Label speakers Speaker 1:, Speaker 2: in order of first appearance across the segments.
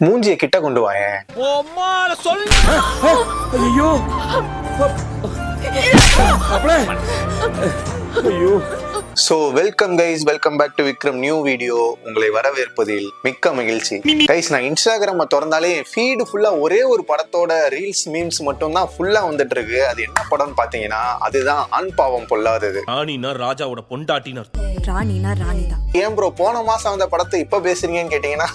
Speaker 1: மூஞ்சிய கிட்ட கொண்டு வாயேன்
Speaker 2: ஐயோ ஐயோ
Speaker 1: so welcome guys welcome back to Vikram new video உங்களை வரவேற்பதில் மிக்க மகிழ்ச்சி. கைஸ் நான் இன்ஸ்டாகிராம திறந்தாலே ஃபீடு ஃபுல்லா ஒரே ஒரு படத்தோட ரீல்ஸ் மீம்ஸ் மட்டும் தான் ஃபுல்லா வந்துட்டு இருக்கு அது என்ன படம்னு பாத்தீங்கன்னா அதுதான் அன்பாவம் பொல்லாதது.
Speaker 2: ராணினா ராஜாவோட பொண்டாட்டினர்
Speaker 3: ராணினா ராணி தான்
Speaker 1: ஏன் ப்ரோ போன மாசம் வந்த படத்தை இப்ப பேசுறீங்கன்னு கேட்டீங்கன்னா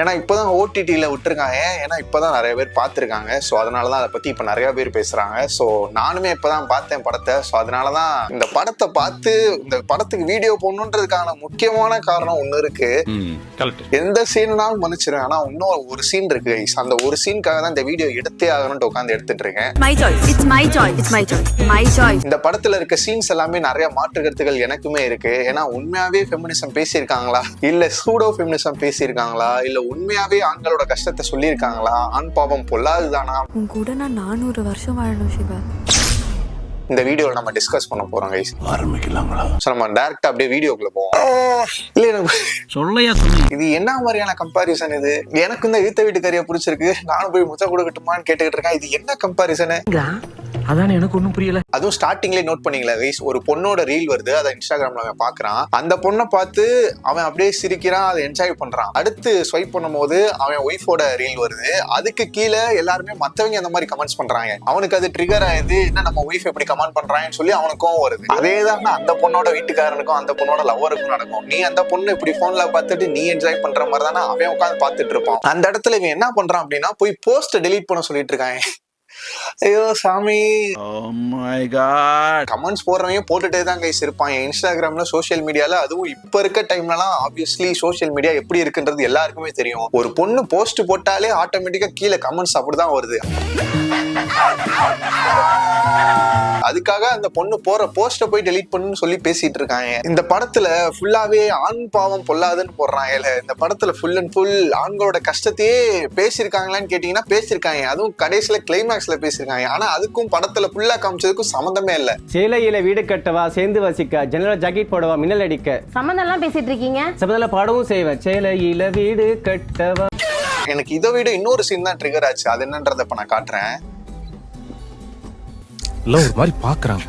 Speaker 1: ஏன்னா இப்பதான் ஓடிடில விட்டுருக்காங்க. ஏன்னா இப்பதான் நிறைய பேர் பார்த்திருக்காங்க. ஸோ அதனாலதான் அதை பத்தி இப்ப நிறைய பேர் பேசுறாங்க. ஸோ நானுமே இப்பதான் பார்த்தேன் படத்தை. ஸோ அதனாலதான் இந்த படத்தை பார்த்து இந்த படத்துக்கு வீடியோ போடணுன்றதுக்கான முக்கியமான காரணம் ஒண்ணு இருக்கு.
Speaker 2: கரெக்ட்
Speaker 1: எந்த சீன்னாலும் மன்னிச்சிருவேன் ஆனா இன்னும் ஒரு சீன் இருக்கு guys. அந்த ஒரு சீனுக்காக தான் இந்த வீடியோ எடுத்தே ஆகணும்னு உட்காந்து எடுத்துட்டு இருக்கேன்.
Speaker 3: My choice it's my choice it's my choice my choice
Speaker 1: இந்த படத்துல இருக்க சீன்ஸ் எல்லாமே நிறைய மாற்று கருத்துக்கள் எனக்குமே இருக்கு. ஏன்னா உண்மையாவே ஃபெமினிசம் பேசியிருக்காங்களா? இல்ல சூடோ ஃபெமினிசம் பேசியிருக்காங்களா? இல்ல உண்மையாவே ஆண்களோட கஷ்டத்தை சொல்லியிருக்காங்களா? ஆண் பாவம் பொல்லாதுதானா?
Speaker 3: உன் கூட நான் நானூறு வருஷம் வாழணும் சிவா
Speaker 1: இந்த வீடியோல நம்ம டிஸ்கஸ் பண்ண போறோம் கைஸ்
Speaker 2: ஆரம்பிக்கலாங்களா?
Speaker 1: ஸோ நம்ம டேரக்டா அப்படியே வீடியோக்குள்ள போவோம். இல்ல எனக்கு
Speaker 2: சொல்லையா சொல்லி.
Speaker 1: இது என்ன மாதிரியான கம்பாரிசன் இது? எனக்கு இந்த ஈத்த வீட்டுக்காரியா பிடிச்சிருக்கு. நானும் போய் முத்த கொடுக்கட்டுமான்னு கேட்டுக்கிட்டு இருக்கேன். இது என்ன கம்பாரிசன்
Speaker 4: அதான் எனக்கு ஒன்றும் புரியல.
Speaker 1: அதுவும் ஸ்டார்டிங்லேயே நோட் பண்ணீங்களா கைஸ் ஒரு பொண்ணோட ரீல் வருது அதை இன்ஸ்டாகிராம்ல அவன் பாக்குறான் அந்த பொண்ணை பார்த்து அவன் அப்படியே சிரிக்கிறான் அதை என்ஜாய் பண்றான். அடுத்து ஸ்வைப் பண்ணும்போது அவன் ஒய்ஃபோட ரீல் வருது. அதுக்கு கீழே எல்லாருமே மத்தவங்க அந்த மாதிரி கமெண்ட்ஸ் பண்றாங்க. அவனுக்கு அது ட்ரிகர் ஆயிடுது என்ன நம்ம ஒய்ஃப் எப்படி கமெண்ட் பண்றாங்கன்னு சொல்லி அவனுக்கும் வருது. அதே தான் அந்த பொண்ணோட வீட்டுக்காரனுக்கும் அந்த பொண்ணோட லவ்வருக்கும் நடக்கும். நீ அந்த பொண்ணு இப்படி போன்ல பார்த்துட்டு நீ என்ஜாய் பண்ற மாதிரி தானே அவன் உட்காந்து பார்த்துட்டு இருப்பான். அந்த இடத்துல இவன் என்ன பண்றான் அப்படின்னா போய் போஸ்ட் டெலீட் பண்ண சொல்லிட்டு இருக்காங்க. ஐயோ சாமி. கமெண்ட்ஸ் போடுறவங்க போட்டுட்டே தான் கைஸ் இருப்பாங்க இன்ஸ்டாகிராம்ல சோஷியல் மீடியால அதுவும் இப்ப இருக்க டைம்லலாம் ஆப்வியஸ்லி சோஷியல் மீடியா எப்படி இருக்குன்றது எல்லாருக்குமே தெரியும். ஒரு பொண்ணு போஸ்ட் போட்டாலே ஆட்டோமேட்டிக்கா கீழே கமெண்ட்ஸ் அப்படிதான் வருது. அதுக்காக அந்த பொண்ணு போற போஸ்ட போய் டெலீட் பண்ணுன்னு சொல்லி பேசிட்டு இருக்காங்க. இந்த படத்துல ஃபுல்லாவே ஆண் பாவம் பொல்லாதுன்னு போடுறாங்க இந்த படத்துல ஃபுல் அண்ட் ஃபுல் ஆண்களோட கஷ்டத்தையே பேசியிருக்காங்களான்னு கேட்டீங்கன்னா பேசியிருக்காங்க. அதுவும் கடைசியில கிளைமேக்ஸ்ல பேசியிருக்காங்க. ஆனா அதுக்கும் படத்துல ஃபுல்லா காமிச்சதுக்கும் சம்மந்தமே இல்ல.
Speaker 5: சேலையில வீடு கட்டவா சேர்ந்து வசிக்க ஜன்னல ஜாக்கெட் போடவா மின்னல் அடிக்க?
Speaker 6: சம்மந்தம்லாம் பேசிட்டு இருக்கீங்க?
Speaker 5: சபதல பாடவும் செய்வேன் சேலையில வீடு கட்டவா.
Speaker 1: எனக்கு இதை விட இன்னொரு சீன் தான் ட்ரிகர் ஆச்சு. அது என்னன்றத இப்ப நான் காட்டுறேன்.
Speaker 2: எல்லாம் ஒரு மாதிரி பாக்குறாங்க.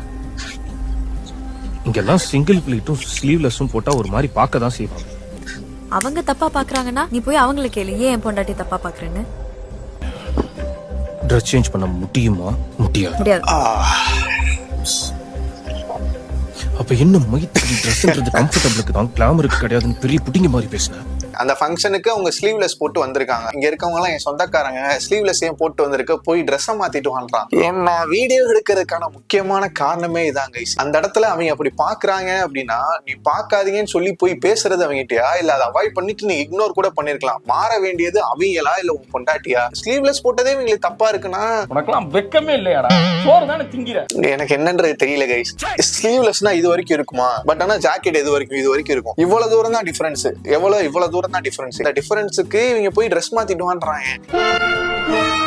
Speaker 2: இங்கெல்லாம் சிங்கிள் பிளேட்டும் ஸ்லீவ்லெஸ்ஸும் போட்டா ஒரு மாதிரி பார்க்க தான் செய்வாங்க.
Speaker 3: அவங்க தப்பா பாக்குறாங்கன்னா நீ போய் அவங்கள கேளு. ஏன் என் பொண்டாட்டி தப்பா பாக்குறேன்னு?
Speaker 2: ட்ரெஸ் சேஞ்ச் பண்ண முடியுமா? முடியாது.
Speaker 3: முடியாது.
Speaker 2: அப்ப என்ன மைத்துக்கு ட்ரெஸ்ன்றது கம்ஃபர்டபுளுக்கு தான் கிளாமருக்கு கிடையாதுன்னு பெரிய புடிங்க மாதிரி பேசினேன்
Speaker 1: அந்த ஃபங்க்ஷனுக்கு அவங்க ஸ்லீவ்லெஸ் போட்டு வந்திருக்காங்க. இங்க இருக்கவங்க எல்லாம் என் சொந்தக்காரங்க ஸ்லீவ்லெஸ் ஏன் போட்டு வந்திருக்க? போய் ட்ரெஸ்ஸை மாத்திட்டு வான்றான் என்ன வீடியோ எடுக்கிறதுக்கான முக்கியமான காரணமே இதான் கைஸ் அந்த இடத்துல அவங்க அப்படி பாக்குறாங்க அப்படின்னா நீ பார்க்காதீங்கன்னு சொல்லி போய் பேசுறது அவங்ககிட்டயா? இல்ல அதை அவாய்ட் பண்ணிட்டு நீ இக்னோர் கூட பண்ணிருக்கலாம். மாற வேண்டியது அவங்களா இல்ல உன் பொண்டாட்டியா? ஸ்லீவ்லெஸ் போட்டதே இவங்களுக்கு தப்பா இருக்குன்னா?
Speaker 4: உனக்கெல்லாம் வெக்கமே இல்லையாடா? சோறு தானே திங்கிற?
Speaker 1: எனக்கு என்னன்றது தெரியல கைஸ் ஸ்லீவ்லெஸ்னா இது வரைக்கும் இருக்குமா? பட் ஆனா ஜாக்கெட் இது வரைக்கும் இது வரைக்கும் இருக்கும். இவ்வளவு தூரம் தான் டிஃபரன்ஸ் எவ்வளவு இவ்வளவு தூரம் தான் டிஃபரன்ஸ் இந்த டிஃபரன்ஸுக்கு இவங்க போய் ட்ரெஸ் மாத்திட்டுவான்றாங்க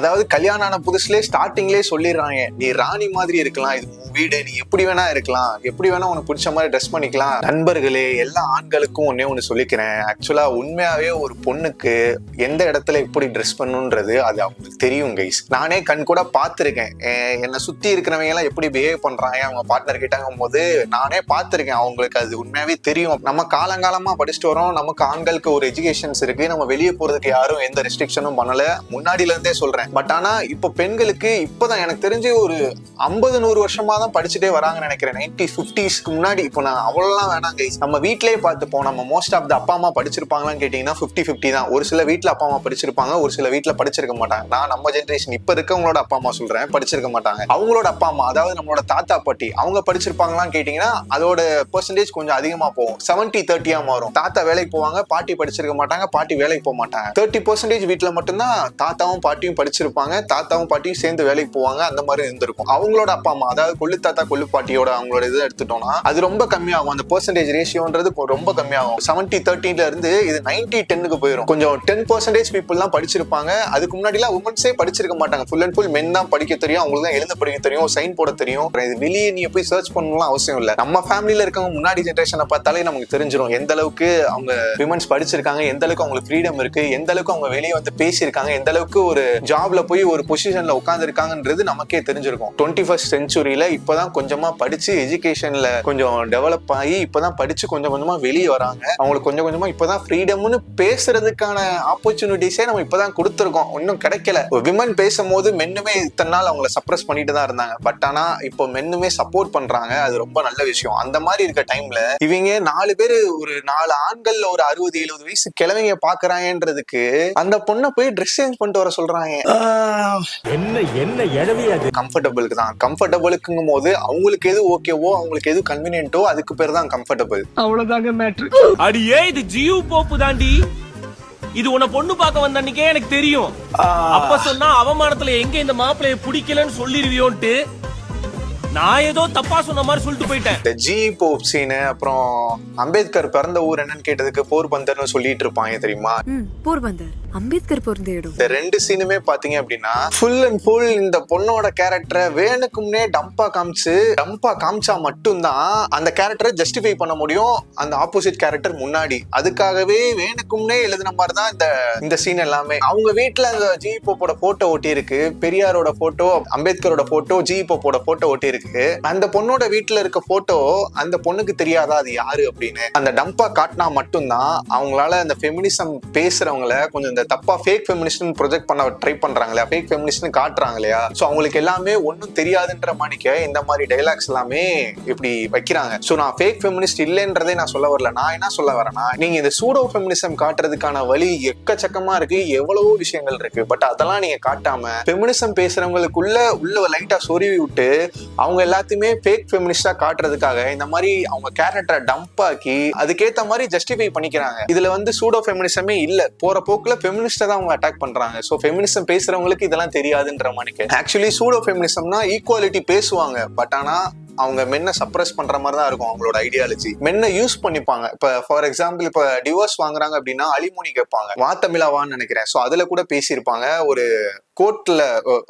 Speaker 1: அதாவது கல்யாணம் ஆன புதுசுலேயே ஸ்டார்டிங்லேயே சொல்லிடுறாங்க. நீ ராணி மாதிரி இருக்கலாம். இது உன் வீடு நீ எப்படி வேணா இருக்கலாம். எப்படி வேணா உனக்கு பிடிச்ச மாதிரி ட்ரெஸ் பண்ணிக்கலாம். நண்பர்களே எல்லா ஆண்களுக்கும் ஒன்னே ஒன்று சொல்லிக்கிறேன். ஆக்சுவலா உண்மையாவே ஒரு பொண்ணுக்கு எந்த இடத்துல எப்படி ட்ரெஸ் பண்ணுன்றது அது அவங்களுக்கு தெரியும் கைஸ் நானே கண் கூட பார்த்துருக்கேன். என்னை சுத்தி இருக்கிறவங்க எல்லாம் எப்படி பிஹேவ் பண்றாங்க அவங்க பார்ட்னர் கிட்டாங்கும் போது நானே பார்த்துருக்கேன். அவங்களுக்கு அது உண்மையாவே தெரியும். நம்ம காலங்காலமா படிச்சுட்டு வரோம் நமக்கு ஆண்களுக்கு ஒரு எஜுகேஷன்ஸ் இருக்கு. நம்ம வெளியே போறதுக்கு யாரும் எந்த ரெஸ்ட்ரிக்ஷனும் பண்ணல. முன்னாடில இருந்தே சொல்றேன். பட் ஆனா இப்போ பெண்களுக்கு இப்பதான் எனக்கு தெரிஞ்சு ஒரு ஐம்பது நூறு வருஷமா தான் படிச்சுட்டே வராங்கன்னு நினைக்கிறேன். நைன்டி ஃபிஃப்டிஸ்க்கு முன்னாடி இப்போ நான் அவ்வளோலாம் வேணாம் நம்ம வீட்டிலேயே பார்த்துப்போம் நம்ம மோஸ்ட் ஆஃப் த அப்பா அம்மா படிச்சிருப்பாங்களான்னு கேட்டீங்கன்னா ஃபிஃப்டி ஃபிஃப்டி தான். ஒரு சில வீட்டில் அப்பா அம்மா படிச்சிருப்பாங்க ஒரு சில வீட்டில் படிச்சிருக்க மாட்டாங்க. நான் நம்ம ஜென்ரேஷன் இப்ப இருக்கவங்களோட அப்பா அம்மா சொல்றேன் படிச்சிருக்க மாட்டாங்க. அவங்களோட அப்பா அம்மா அதாவது நம்மளோட தாத்தா பாட்டி அவங்க படிச்சிருப்பாங்களான்னு கேட்டீங்கன்னா அதோட பெர்சன்டேஜ் கொஞ்சம் அதிகமா போகும். செவன்ட்டி தேர்ட்டியா மாறும். தாத்தா வேலைக்கு போவாங்க பாட்டி படிச்சிருக்க மாட்டாங்க பாட்டி வேலைக்கு போக மாட்டாங்க. தேர்ட்டி பர்சன்டேஜ் வீட்டில் மட்டும்தான் தாத்தாவும் பாட்டியும் படி படிச்சிருப்பாங்க தாத்தாவும் பாட்டியும் சேர்ந்து வேலைக்கு போவாங்க அந்த மாதிரி இருந்திருக்கும். அவங்களோட அப்பா அம்மா அதாவது கொள்ளு தாத்தா கொள்ளு பாட்டியோட அவங்களோட இதை எடுத்துட்டோம்னா அது ரொம்ப கம்மியாகும். அந்த பெர்சன்டேஜ் ரேஷியோன்றது ரொம்ப கம்மியாகும். செவன்டி தேர்ட்டில இருந்து இது நைன்டி டென்னுக்கு போயிடும் கொஞ்சம் டென் பர்சன்டேஜ் பீப்புள் தான் படிச்சிருப்பாங்க. அதுக்கு முன்னாடிலாம் உமன்ஸே படிச்சிருக்க மாட்டாங்க. ஃபுல் அண்ட் ஃபுல் மென் தான் படிக்க தெரியும். அவங்களுக்கு தான் எழுத படிக்க தெரியும். சைன் போட தெரியும். இது வெளியே நீ போய் சர்ச் பண்ணலாம் அவசியம் இல்லை. நம்ம ஃபேமிலியில இருக்கவங்க முன்னாடி ஜென்ரேஷனை பார்த்தாலே நமக்கு தெரிஞ்சிடும் எந்த அளவுக்கு அவங்க விமன்ஸ் படிச்சிருக்காங்க எந்த அளவுக்கு அவங்களுக்கு ஃப்ரீடம் இருக்கு எந்த அளவுக்கு அவங்க வெளியே வந்து பேசியிருக்காங்க எந்த அளவுக்கு ஒரு ஜாப்ல போய் ஒரு பொசிஷன்ல உட்காந்துருக்காங்கன்றது நமக்கே தெரிஞ்சிருக்கும். டுவெண்ட்டி ஃபர்ஸ்ட் செஞ்சுரியில இப்பதான் கொஞ்சமா படிச்சு எஜுகேஷன்ல கொஞ்சம் டெவலப் ஆகி இப்பதான் படிச்சு கொஞ்சம் கொஞ்சமா வெளியே வராங்க. அவங்களுக்கு கொஞ்சம் கொஞ்சமா இப்பதான் ஃப்ரீடம்னு பேசுறதுக்கான ஆப்பர்ச்சுனிட்டிஸே நம்ம இப்பதான் கொடுத்துருக்கோம். இன்னும் கிடைக்கல. விமன் பேசும்போது மென்னுமே இத்தனை நாள் அவங்கள சப்ரஸ் பண்ணிட்டு தான் இருந்தாங்க. பட் ஆனா இப்போ மென்னுமே சப்போர்ட் பண்றாங்க. அது ரொம்ப நல்ல விஷயம். அந்த மாதிரி இருக்க டைம்ல இவங்க நாலு பேர் ஒரு நாலு ஆண்கள்ல ஒரு அறுபது எழுபது வயசு கிழவைங்க பாக்குறாங்கன்றதுக்கு அந்த பொண்ணை போய் ட்ரெஸ் சேஞ்ச் பண்ணிட்டு வர சொல்றாங்க.
Speaker 6: என்ன என்ன எழவி அது?
Speaker 1: கம்ஃபர்டபுளுக்கு தான். கம்ஃபர்டபுளுக்குங்கும் போது அவங்களுக்கு எது ஓகேவோ அவங்களுக்கு எது கன்வீனியன்ட்டோ அதுக்கு பேர் தான் கம்ஃபர்டபுள்
Speaker 4: அவ்வளவுதாங்க மேட்ரு
Speaker 6: அடியே இது ஜியு போப்பு தாண்டி. இது உன்னை பொண்ணு பார்க்க வந்த அன்னைக்கே எனக்கு தெரியும். அப்ப சொன்னா அவமானத்துல எங்க இந்த மாப்பிளைய பிடிக்கலன்னு சொல்லிருவியோன்ட்டு நான் ஏதோ தப்பா சொன்ன மாதிரி சொல்லிட்டு போயிட்டேன்.
Speaker 1: இந்த ஜி போப் சீனு அப்புறம் அம்பேத்கர் பிறந்த ஊர் என்னன்னு கேட்டதுக்கு போர்பந்தர்னு சொல்லிட்டு இருப்பாங்க தெரியுமா?
Speaker 3: போர்பந்தர். அம்பேத்கர் பிறந்த இடம்
Speaker 1: இந்த ரெண்டு சீனுமே பாத்தீங்க அப்படின்னா ஃபுல் அண்ட் ஃபுல் இந்த பொண்ணோட கேரக்டரை வேணுக்கும்னே டம்பா காமிச்சு டம்பா காமிச்சா மட்டும்தான் அந்த கேரக்டரை ஜஸ்டிஃபை பண்ண முடியும். அந்த ஆப்போசிட் கேரக்டர் முன்னாடி. அதுக்காகவே வேணுக்கும்னே எழுதின மாதிரி தான் இந்த இந்த சீன் எல்லாமே. அவங்க வீட்டுல அந்த ஜி போப்போட போட்டோ ஒட்டி இருக்கு பெரியாரோட போட்டோ அம்பேத்கரோட போட்டோ ஜி போப்போட போட்டோ ஒட்டி இருக்கு அந்த பொண்ணோட வீட்டுல இருக்க போட்டோ அந்த பொண்ணுக்கு தெரியாதா அது யாரு அப்படின்னு. அந்த டம்பா காட்டினா மட்டும்தான் அவங்களால அந்த ஃபெமினிசம் பேசுறவங்கள கொஞ்சம் இந்த தப்பா ஃபேக் ஃபெமினிஸ்ட்னு ப்ரொஜெக்ட் பண்ண ட்ரை பண்றாங்களா ஃபேக் ஃபெமினிஸ்ட்னு காட்டுறாங்க இல்லையா ஸோ அவங்களுக்கு எல்லாமே ஒன்றும் தெரியாதுன்ற மாணிக்க இந்த மாதிரி டைலாக்ஸ் எல்லாமே இப்படி வைக்கிறாங்க. ஸோ நான் ஃபேக் ஃபெமினிஸ்ட் இல்லைன்றதே நான் சொல்ல வரல. நான் என்ன சொல்ல வரேன்னா நீங்க இந்த சூடோ ஃபெமினிசம் காட்டுறதுக்கான வழி எக்கச்சக்கமா இருக்கு எவ்வளவோ விஷயங்கள் இருக்கு. பட் அதெல்லாம் நீங்க காட்டாம ஃபெமினிசம் பேசுறவங்களுக்குள்ள உள்ள லைட்டா சொருவி விட்டு அவங்க எல்லாத்தையுமே ஃபேக் ஃபெமினிஸ்டா காட்டுறதுக்காக இந்த மாதிரி அவங்க கேரக்டரை டம்ப் ஆக்கி அதுக்கேத்த மாதிரி ஜஸ்டிஃபை பண்ணிக்கிறாங்க. இதுல வந்து சூடோ ஃபெமினிசமே இல்ல. போற போக்குல ஃபெமினிஸ்டை தான் அவங்க அட்டாக் பண்றாங்க. ஸோ ஃபெமினிசம் பேசுறவங்களுக்கு இதெல்லாம் தெரியாதுன்ற மாதிரி ஆக்சுவலி சூடோ ஃபெமினிசம்னா ஈக்குவாலிட்டி பேசுவாங்க. பட் ஆனா அவங்க மென்னை சப்ரஸ் பண்ற மாதிரி தான் இருக்கும் அவங்களோட ஐடியாலஜி மென்னை யூஸ் பண்ணிப்பாங்க. இப்ப ஃபார் எக்ஸாம்பிள் இப்ப டிவோர்ஸ் வாங்குறாங்க அப்படின்னா அலிமோனி கேட்பாங்க. வா தமிழாவான்னு நினைக்கிறேன். ஸோ அதுல கூட பேசியிருப்பாங்க. ஒரு கோர்ட்ல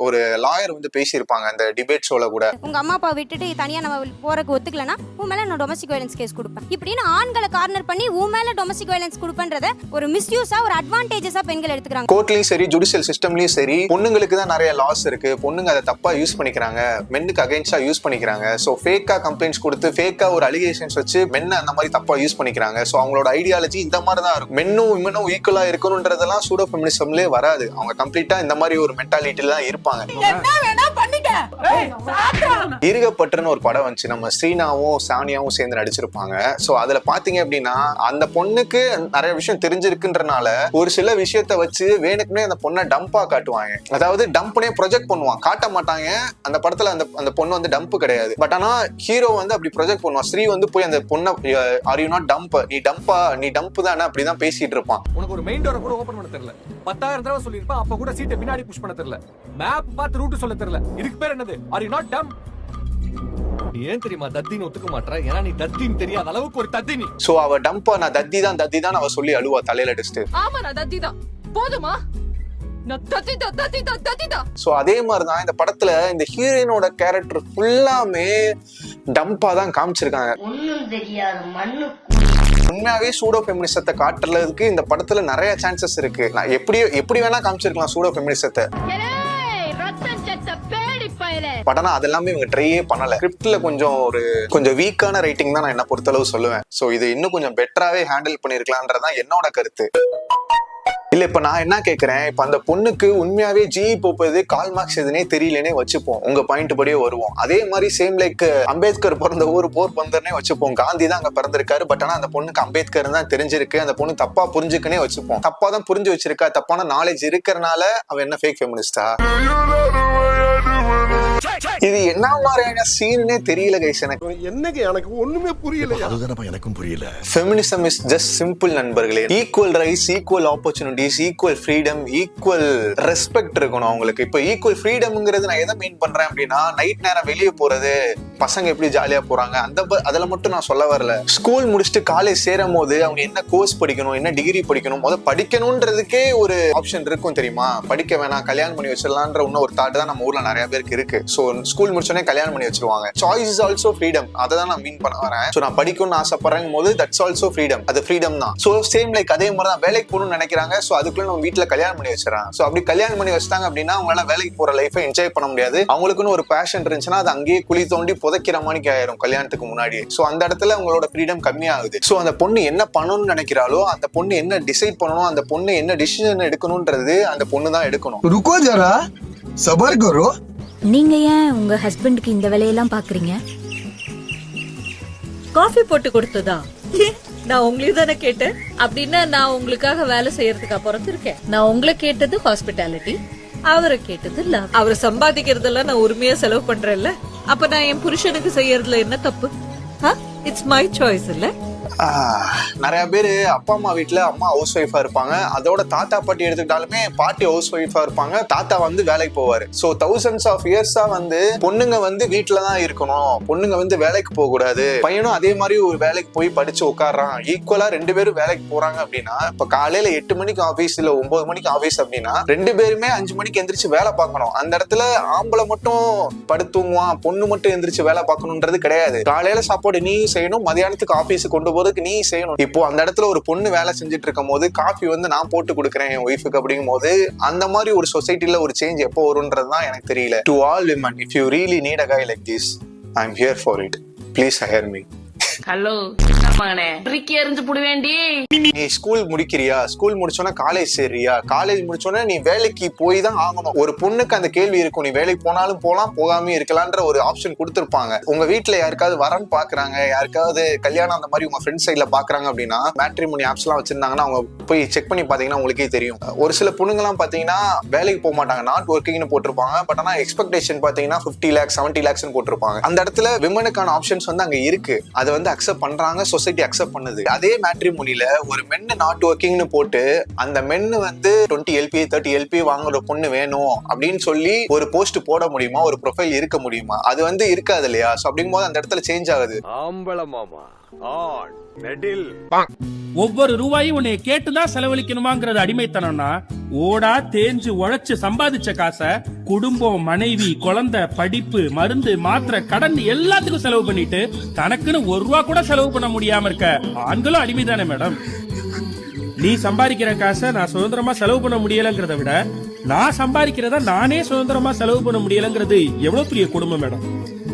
Speaker 1: ஒரு லாயர் வந்து பேசியிருப்பாங்க அந்த டிபேட் ஷோல கூட.
Speaker 7: உங்க அம்மா அப்பா விட்டுட்டு தனியா நம்ம போறக்கு ஒத்துக்கலனா உன் மேல நான் டொமஸ்டிக் வயலன்ஸ் கேஸ் கொடுப்பேன். இப்படின்னு ஆண்களை கார்னர் பண்ணி உன் மேல டொமஸ்டிக் வயலன்ஸ் கொடுப்பன்றத ஒரு மிஸ்யூஸா ஒரு அட்வான்டேஜஸா பெண்கள் எடுத்துக்கிறாங்க.
Speaker 1: கோர்ட்லயும் சரி ஜுடிஷியல் சிஸ்டம்லயும் சரி பொண்ணுங்களுக்கு தான் நிறைய லாஸ் இருக்கு. பொண்ணுங்க அதை தப்பா யூஸ் பண்ணிக்கிறாங்க. மென்னுக்கு அகைன்ஸ்டா யூஸ் பண்ணிக்கிறாங்க. ஸோ ஃபேக்கா கம்ப்ளைண்ட்ஸ் கொடுத்து ஃபேக்கா ஒரு அலிகேஷன்ஸ் வச்சு மென்னை அந்த மாதிரி தப்பா யூஸ் பண்ணிக்கிறாங்க. ஸோ அவங்களோட ஐடியாலஜி இந்த மாதிரி தான் இருக்கும். மென்னும் விமனும் ஈக்குவலா இருக்கணும்ன்றதெல்லாம் சூடோ ஃபெமினிசம்லேயே வராது. அவங்க கம்ப்ளீட்டா இந்த மாதிரி ஒரு மென்டாலிட்டில தான் இருப்பாங்க இருகப்பட்டுன்னு ஒரு படம் வந்துச்சு. நம்ம ஸ்ரீனாவும் சானியாவும் சேர்ந்து நடிச்சிருப்பாங்க. சோ அதுல பாத்தீங்க அப்படின்னா அந்த பொண்ணுக்கு நிறைய விஷயம் தெரிஞ்சிருக்குன்றனால ஒரு சில விஷயத்த வச்சு வேணுக்குனே அந்த பொண்ணை டம்பா காட்டுவாங்க. அதாவது டம்ப்னே ப்ரொஜெக்ட் பண்ணுவான். காட்ட மாட்டாங்க. அந்த படத்துல அந்த அந்த பொண்ணு வந்து டம்ப் கிடையாது. பட் ஆனா ஹீரோ வந்து அப்படி ப்ரொஜெக்ட் பண்ணுவான். ஸ்ரீ வந்து போய் அந்த பொண்ணை ஆர் யூ நாட் டம்ப் நீ டம்பா நீ டம்ப் தானே? அப்படிதான் பேசிட்டு இருப்பான்.
Speaker 8: உனக்கு ஒரு மெயின் டோரை கூட ஓபன் பண்ண தெரியல. பத்தாயிரம் தடவை சொல்லிருப்பேன் அப்ப கூட சீட்டை பின்னாடி புஷ் பண்ண தெரியல. மேப் பார்த்து ரூட் சொல்ல தெரியல. இதுக்கு பேர் என்னது? ஆர் யூ நாட் டம் நீ ஏன் தெரியுமா தத்தின்னு ஒத்துக்க மாட்டற? ஏன்னா நீ தத்தின்னு தெரியாத அளவுக்கு ஒரு தத்தி நீ
Speaker 1: சோ அவ டம்பா நான் தத்தி தான் தத்தி தான் அவ சொல்லி அழுவா தலையில அடிச்சுட்டு
Speaker 9: ஆமா நான் தத்தி தான். போதுமா? நான் தத்தி தான் தத்தி தான் தத்தி தான்.
Speaker 1: ஸோ அதே மாதிரி தான் இந்த படத்துல இந்த ஹீரோயினோட கேரக்டர் ஃபுல்லாமே டம்பா தான் காமிச்சிருக்காங்க.
Speaker 10: ஒண்ணும் தெரியாத மண்ணு
Speaker 1: உண்மையாவே சூடோ ஃபெமினிசத்தை காட்டுறதுக்கு இந்த படத்துல நிறைய சான்சஸ் இருக்கு. நான் எப்படி எப்படி வேணா காமிச்சிருக்கலாம் சூடோ ஃபெமினிசத்தை
Speaker 9: ரத்தம்
Speaker 1: அதெல்லாமே இவங்க ட்ரையே பண்ணல. ஸ்கிரிப்ட்ல கொஞ்சம் ஒரு கொஞ்சம் வீக்கான ரைட்டிங் தான் நான் என்ன பொறுத்தளவு சொல்லுவேன். ஸோ இது இன்னும் கொஞ்சம் பெட்டராகவே ஹேண்டில் பண்ணிருக்கலான்றதான் என்னோட கருத்து. இல்ல இப்ப நான் என்ன கேக்குறேன்? இப்ப அந்த பொண்ணுக்கு உண்மையாவே ஜிஇ போப்பது கால் மார்க்ஸ் எதுனே தெரியலனே வச்சுப்போம். உங்க பாயிண்ட் படியே வருவோம். அதே மாதிரி சேம் லைக் அம்பேத்கர் பிறந்த ஊர் போர் பந்தர்னே வச்சுப்போம். காந்தி தான் அங்க பிறந்திருக்காரு. பட் ஆனா அந்த பொண்ணுக்கு அம்பேத்கர் தான் தெரிஞ்சிருக்கு. அந்த பொண்ணு தப்பா புரிஞ்சுக்கனே வச்சுப்போம். தப்பா தான் புரிஞ்சு வச்சிருக்கா. தப்பான நாலேஜ் இருக்கிறனால அவன் என்ன ஃபேக் ஃபெமினிஸ்டா இது என்ன மாதிரியான சீன்னே தெரியல கைஸ் எனக்கு.
Speaker 2: என்னங்க எனக்கு ஒண்ணுமே புரியல
Speaker 11: அதுதானப்பா எனக்கும் புரியல.
Speaker 1: ஃபெமினிசம் இஸ் ஜஸ்ட் சிம்பிள் நண்பர்களே. Equal rights equal opportunities equal freedom equal respect இருக்கணும் அவங்களுக்கு. இப்போ ஈக்குவல் ஃப்ரீடம்ங்கிறது நான் எதை மீன் பண்றேன் அப்படின்னா நைட் நேரம் வெளியே போறது பசங்க எப்படி ஜாலியா போறாங்க அந்த ப- அதுல மட்டும் நான் சொல்ல வரல. ஸ்கூல் முடிச்சுட்டு காலேஜ் சேரும் போது அவங்க என்ன கோர்ஸ் படிக்கணும் என்ன டிகிரி படிக்கணும் முத படிக்கணும்ன்றதுக்கே ஒரு ஆப்ஷன் இருக்கும் தெரியுமா? படிக்க வேணாம் கல்யாணம் பண்ணி வச்சிடலான்ற இன்னும் ஒரு தாட் தான் நம்ம ஊர்ல நிறைய பேருக்கு இருக்கு. ஸோ ஸ்கூல் முடிச்சோடனே கல்யாணம் பண்ணி வச்சிருவாங்க. சாய்ஸ் இஸ் ஆல்சோ ஃப்ரீடம் அதை தான் நான் மீன் பண்ண வரேன். ஸோ நான் படிக்கணும்னு ஆசைப்படுறேன் போது தட்ஸ் ஆல்சோ ஃப்ரீடம் அது ஃப்ரீடம் தான். ஸோ சேம் லைக் அதே மாதிரி தான் வேலைக்கு போகணும்னு நினைக்கிறாங்க. ஸோ அதுக்குள்ள நம்ம வீட்டில் கல்யாணம் பண்ணி வச்சிடறாங்க. ஸோ அப்படி கல்யாணம் பண்ணி வச்சிட்டாங்க அப்படின்னா அவங்களால வேலைக்கு போகிற லைஃபை என்ஜாய் பண்ண முடியாது. அவங்களுக்குன்னு ஒரு பேஷன் இருந்துச்சுன்னா அது அங்கேயே குழி தோண்டி புதைக்கிற மாதிரி ஆயிரும் கல்யாணத்துக்கு முன்னாடி. ஸோ அந்த இடத்துல அவங்களோட ஃப்ரீடம் கம்மியாகுது. ஸோ அந்த பொண்ணு என்ன பண்ணணும்னு நினைக்கிறாளோ அந்த பொண்ணு என்ன டிசைட் பண்ணணும் அந்த பொண்ணு என்ன டிசிஷன் எடுக்கணும்ன்றது அந்த பொண்ணு தான் எடுக்கணும்.
Speaker 11: ருக்கோ ஜரா? சபர் கரோ
Speaker 3: நீங்க ஏன் உங்க ஹஸ்பண்டுக்கு இந்த வேலையெல்லாம் பாக்குறீங்க? காஃபி போட்டு கொடுத்ததா? நான் உங்களையும் தானே கேட்டேன். அப்படின்னா நான் உங்களுக்காக வேலை செய்யறதுக்கு அப்புறம் இருக்கேன். நான் உங்களை கேட்டது ஹாஸ்பிட்டாலிட்டி அவரை கேட்டது லவ் அவர் சம்பாதிக்கிறதெல்லாம் நான் உரிமையா செலவு பண்றேன்ல. அப்ப நான் என் புருஷனுக்கு செய்யறதுல என்ன தப்பு? இட்ஸ் மை சாய்ஸ் இல்லை?
Speaker 1: நிறைய பேர் அப்பா அம்மா வீட்டில் அம்மா ஹவுஸ் ஒய்ஃபாக இருப்பாங்க. அதோட தாத்தா பாட்டி எடுத்துக்கிட்டாலுமே பாட்டி ஹவுஸ் ஒய்ஃபாக இருப்பாங்க. தாத்தா வந்து வேலைக்கு போவார். ஸோ தௌசண்ட்ஸ் ஆஃப் இயர்ஸாக வந்து பொண்ணுங்க வந்து வீட்டில் தான் இருக்கணும். பொண்ணுங்க வந்து வேலைக்கு போகக்கூடாது பையனும் அதே மாதிரி ஒரு வேலைக்கு போய் படிச்சு உட்காடுறான் ஈக்குவலாக ரெண்டு பேரும் வேலைக்கு போகிறாங்க அப்படின்னா இப்போ காலையில் எட்டு மணிக்கு ஆஃபீஸ் இல்லை ஒம்பது மணிக்கு ஆஃபீஸ் அப்படின்னா ரெண்டு பேருமே அஞ்சு மணிக்கு எந்திரிச்சு வேலை பார்க்கணும். அந்த இடத்துல ஆம்பளை மட்டும் படுத்துங்குவான் பொண்ணு மட்டும் எந்திரிச்சு வேலை பார்க்கணுன்றது கிடையாது. காலையில் சாப்பாடு நீ செய்யணும். மதியானத்துக்கு ஆஃபீஸுக்கு கொண்டு போதுக்கு நீ செய்யணும். இப்போ அந்த இடத்துல ஒரு பொண்ணு வேலை செஞ்சுட்டு இருக்கும் போது காஃபி வந்து நான் போட்டு கொடுக்குறேன் என் ஒய்ஃபுக்கு அப்படிங்கும் போது அந்த மாதிரி ஒரு சொசைட்டில ஒரு சேஞ்ச் எப்போ வரும்ன்றது தான் எனக்கு தெரியல. To all women if you really need a guy like this I am here for it please hire me
Speaker 9: hello மகனே ரிக்கி எறிஞ்சு புடுவேண்டி
Speaker 1: நீ ஸ்கூல் முடிக்கிறியா? ஸ்கூல் முடிச்சோன்னா காலேஜ் சேர்றியா? காலேஜ் முடிச்சோன்னா நீ வேலைக்கு போய் தான் ஆகணும். ஒரு பொண்ணுக்கு அந்த கேள்வி இருக்கும். நீ வேலைக்கு போனாலும் போலாம் போகாம இருக்கலான்ற ஒரு ஆப்ஷன் கொடுத்துருப்பாங்க. உங்க வீட்ல யாருக்காவது வரன் பாக்குறாங்க யாருக்காவது கல்யாணம் அந்த மாதிரி உங்க ஃப்ரெண்ட் சைட்ல பாக்குறாங்க அப்படின்னா மேட்ரிமோனி ஆப்ஸ் எல்லாம் வச்சிருந்தாங்கன்னா அவங்க போய் செக் பண்ணி பாத்தீங்கன்னா உங்களுக்கே தெரியும். ஒரு சில பொண்ணுங்கலாம் பாத்தீங்கன்னா வேலைக்கு போக மாட்டாங்க. நாட் ஒர்க்கிங்னு போட்டிருப்பாங்க. பட் ஆனா எக்ஸ்பெக்டேஷன் பாத்தீங்கன்னா ஃபிஃப்டி லேக்ஸ் செவன்டி லேக்ஸ் போட்டிருப்பாங்க. அந்த இடத்துல விமனுக்கான ஆப்ஷன்ஸ் வந்து அங்க இருக்கு. அதை வந்து அக்செப்ட் பண்றாங்க. சொசைட்டி அக்செப்ட் பண்ணுது. அதே மேட்ரிமோனில ஒரு மென்னு நாட் ஒர்க்கிங்னு போட்டு அந்த மென்னு வந்து டுவெண்ட்டி எல்பி தேர்ட்டி எல்பி வாங்குற பொண்ணு வேணும் அப்படின்னு சொல்லி ஒரு போஸ்ட் போட முடியுமா? ஒரு ப்ரொஃபைல் இருக்க முடியுமா? அது வந்து இருக்காது இல்லையா? ஸோ அப்படிங்கும்போது அந்த இடத்துல சேஞ்ச் ஆகுது.
Speaker 8: ஆம்பளமாமா ஆண்.
Speaker 6: ஒவ்வொரு ரூபாயும் உன்னை கேட்டுதான் செலவழிக்கணுமாங்கிறது அடிமைத்தனம்னா ஓடா தேஞ்சு உழைச்சு சம்பாதிச்ச காசை குடும்பம் மனைவி குழந்தை படிப்பு மருந்து மாத்திரை கடன் எல்லாத்துக்கும் செலவு பண்ணிட்டு தனக்குன்னு ஒரு ரூபா கூட செலவு பண்ண முடியாம இருக்க ஆண்களும் அடிமைதானே மேடம். நீ சம்பாதிக்கிற காசை நான் சுதந்திரமா செலவு பண்ண முடியலங்கிறத விட நான் சம்பாதிக்கிறத நானே சுதந்திரமா செலவு பண்ண முடியலங்கிறது எவ்வளவு பெரிய குடும்பம் மேடம்.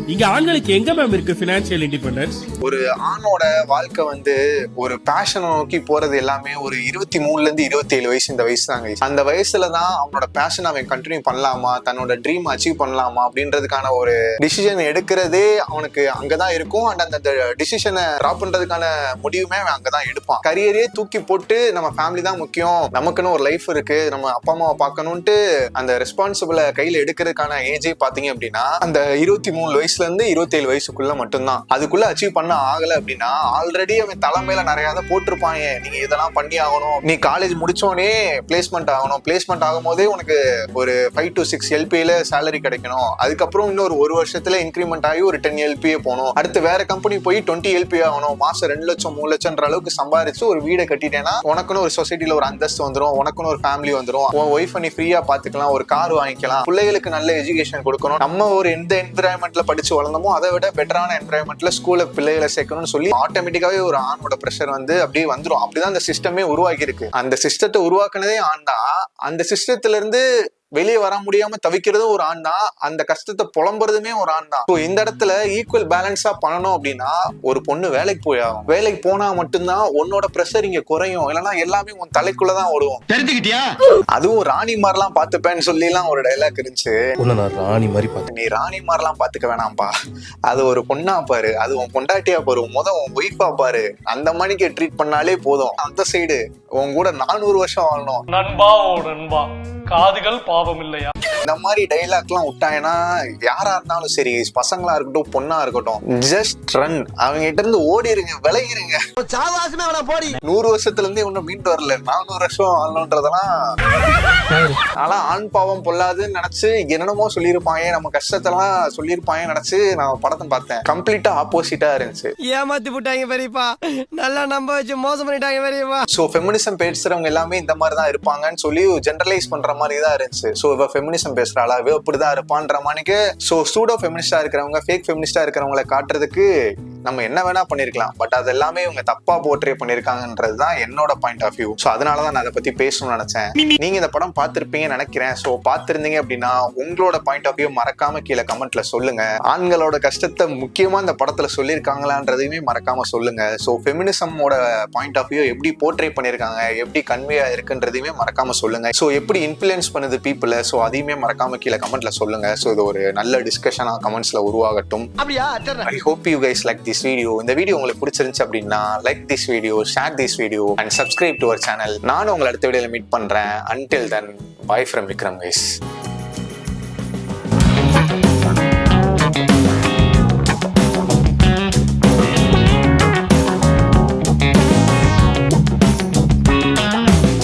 Speaker 6: இங்க ஆண்களுக்கு எங்க மேம் இருக்கு பினான்சியல் இண்டிபெண்டன்ஸ்
Speaker 1: ஒரு ஆணோட வாழ்க்கை வந்து ஒரு பேஷனை நோக்கி போறது எல்லாமே ஒரு இருபத்தி மூணுல இருந்து இருபத்தி ஏழு வயசு இந்த வயசு தாங்க. அந்த வயசுல தான் அவனோட பேஷன் அவன் கண்டினியூ பண்ணலாமா? தன்னோட ட்ரீம் அச்சீவ் பண்ணலாமா? அப்படின்றதுக்கான ஒரு டிசிஷன் எடுக்கிறதே அவனுக்கு அங்கதான் இருக்கும். அண்ட் அந்த டிசிஷனை ட்ராப் பண்றதுக்கான முடிவுமே அவன் அங்கதான் எடுப்பான். கரியரே தூக்கி போட்டு நம்ம ஃபேமிலி தான் முக்கியம். நமக்குன்னு ஒரு லைஃப் இருக்கு. நம்ம அப்பா அம்மாவை பார்க்கணும்ட்டு அந்த ரெஸ்பான்சிபிள கையில எடுக்கிறதுக்கான ஏஜே பாத்தீங்க அப்படின்னா அந்த இருபத்தி மூணு வயசு வயசுல இருந்து இருபத்தேழு வயசுக்குள்ள மட்டும்தான். அதுக்குள்ள அச்சீவ் பண்ண ஆகல அப்படின்னா ஆல்ரெடி அவன் தலைமையில நிறைய இதை போட்டிருப்பாங்க நீங்க இதெல்லாம் பண்ணி ஆகணும். நீ காலேஜ் முடிச்சோடனே பிளேஸ்மெண்ட் ஆகணும். பிளேஸ்மெண்ட் ஆகும் போதே உனக்கு ஒரு ஃபைவ் டு சிக்ஸ் எல்பியில சேலரி கிடைக்கணும். அதுக்கப்புறம் இன்னொரு ஒரு வருஷத்துல இன்க்ரிமெண்ட் ஆகி ஒரு டென் எல்பியே போகணும். அடுத்து வேற கம்பெனி போய் டுவெண்ட்டி எல்பி ஆகணும். மாசம் ரெண்டு லட்சம் மூணு லட்சம்ன்ற அளவுக்கு சம்பாரிச்சு ஒரு வீடை கட்டிட்டேன்னா உனக்குன்னு ஒரு சொசைட்டில ஒரு அந்தஸ்து வந்துடும் உனக்குன்னு ஒரு ஃபேமிலி வந்துடும் உன் ஒய்ஃப் நீ ஃப்ரீயா பாத்துக்கலாம் ஒரு கார் வாங்கிக்கலாம். பிள்ளைகளுக்கு நல்ல எஜுகேஷன் கொடுக்கணும். நம்ம ஒரு எந்த என்விரான்மெண்ட்ல படிச்சு வளர்ந்தோமோ அதை விட பெட்டரான என்விரான்மெண்ட்ல ஸ்கூல்ல பிள்ளைகளை சேர்க்கணும்னு சொல்லி ஆட்டோமேட்டிக்காவே ஒரு ஆணோட ப்ரெஷர் வந்து அப்படியே வந்துடும் அப்படிதான் அந்த சிஸ்டமே உருவாக்கி இருக்கு அந்த சிஸ்டத்தை உருவாக்குனதே ஆண் தான். அந்த சிஸ்டத்துல இருந்து வெளியே வர முடியாம தவிக்கிறதும் ஒரு ஆண் தான். அந்த கஷ்டத்தை புலம்புறதுமே ஒரு ஆண் தான். இந்த இடத்துல ஈக்குவல் பேலன்ஸா பண்ணணும் அப்படின்னா ஒரு பொண்ணு வேலைக்கு போய் ஆகும் வேலைக்கு போனா மட்டும்தான் உன்னோட ப்ரெஷர் இங்க குறையும். இல்லைன்னா எல்லாமே உன் தலைக்குள்ளதான் ஓடுவோம்.
Speaker 11: தெரிஞ்சுக்கிட்டியா?
Speaker 1: அதுவும் ராணி மாதிரிலாம் பாத்துப்பேன்னு சொல்லி எல்லாம் ஒரு டைலாக் இருந்துச்சு.
Speaker 2: ராணி மாதிரி பார்த்தேன்
Speaker 1: நீ ராணி மாதிரிலாம் பாத்துக்க வேணாம்ப்பா அது ஒரு பொண்ணா பாரு. அது உன் பொண்டாட்டியா பாரு. முத உன் ஒய்ஃபா பாரு. அந்த மணிக்கு ட்ரீட் பண்ணாலே போதும். அந்த சைடு உன் கூட நானூறு வருஷம் வாழணும்.
Speaker 4: நண்பா நண்பா. காதுகள் பாவம் இல்லையா
Speaker 1: இந்த மாதிரி டைலாக்லாம் விட்டாங்கன்னா யாரா இருந்தாலும் சரி பசங்களா இருக்கட்டும் பொண்ணா இருக்கட்டும் ஜஸ்ட் ரன் அவங்க கிட்ட இருந்து ஓடிருங்க விலகிருங்க. நூறு வருஷத்துல இருந்தே இன்னும் மீண்டு வரல. நானூறு வருஷம் ஆளணுன்றதெல்லாம் ஆனா ஆண் பாவம் பொல்லாதுன்னு நினைச்சு என்னென்னமோ சொல்லியிருப்பாங்க நம்ம கஷ்டத்தெல்லாம் சொல்லியிருப்பாங்க நினைச்சு நான் படத்தை பார்த்தேன். கம்ப்ளீட்டா ஆப்போசிட்டா இருந்துச்சு.
Speaker 5: ஏமாத்தி போட்டாங்க பெரியப்பா. நல்லா நம்ப வச்சு மோசம் பண்ணிட்டாங்க பெரியப்பா.
Speaker 1: ஸோ ஃபெமினிசம் பேசுறவங்க எல்லாமே இந்த மாதிரி தான் இருப்பாங்கன்னு சொல்லி ஜென்ரலைஸ் பண்ற மாதிரி தான் இருந்துச்சு. ஸோ இவ ஃபெமினிசம் பேசுறாளா? இவ இப்படிதான் இருப்பான்ற மாதிரிக்கு ஸோ சூடோ ஃபெமினிஸ்டா இருக்கிறவங்க ஃபேக் ஃபெமினிஸ்டா இருக்கிறவங்கள காட்டுறதுக்கு நம்ம என்ன வேணா பண்ணிருக்கலாம். பட் அது எல்லாமே இவங்க தப்பா போர்ட்ரே பண்ணிருக்காங்கன்றது தான் என்னோட பாயிண்ட் ஆஃப் வியூ ஸோ அதனால தான் நான் அதை பத்தி பேசணும்னு நினைச்சேன். நீங்க இந்த படம் பார்த்திருப்பீங்கன்னு நினைக்கிறேன். ஸோ பார்த்திருந்தீங்க அப்படின்னா உங்களோட பாயிண்ட் ஆஃப் வியூ மறக்காம கீழே கமெண்ட்ல சொல்லுங்க. ஆண்களோட கஷ்டத்தை முக்கியமா இந்த படத்துல சொல்லியிருக்காங்களான்றதையுமே மறக்காம சொல்லுங்க. ஸோ ஃபெமினிசமோட பாயிண்ட் ஆஃப் வியூ எப்படி போர்ட்ரே பண்ணியிருக்காங்க எப்படி கன்வே இருக்குன்றதையுமே மறக்காம சொல்லுங்க. ஸோ எப்படி இன்ஃப்ளூயன்ஸ் பண்ணுது பீப்புளை ஸோ அதையுமே மறக்காம கீழே கமெண்ட்ல சொல்லுங்க. ஸோ இது ஒரு நல்ல டிஸ்கஷனா கமெண்ட்ஸ்ல உருவாகட்டும்.
Speaker 5: அப்படியா?
Speaker 1: I hope you guys like this video இந்த வீடியோ உங்களுக்கு பிடிச்சிருந்துச்சு அப்படின்னா like this video share this video and subscribe to our channel நானும் உங்களை அடுத்த வீடியோல மீட் பண்றேன். Until then bye from Vikram guys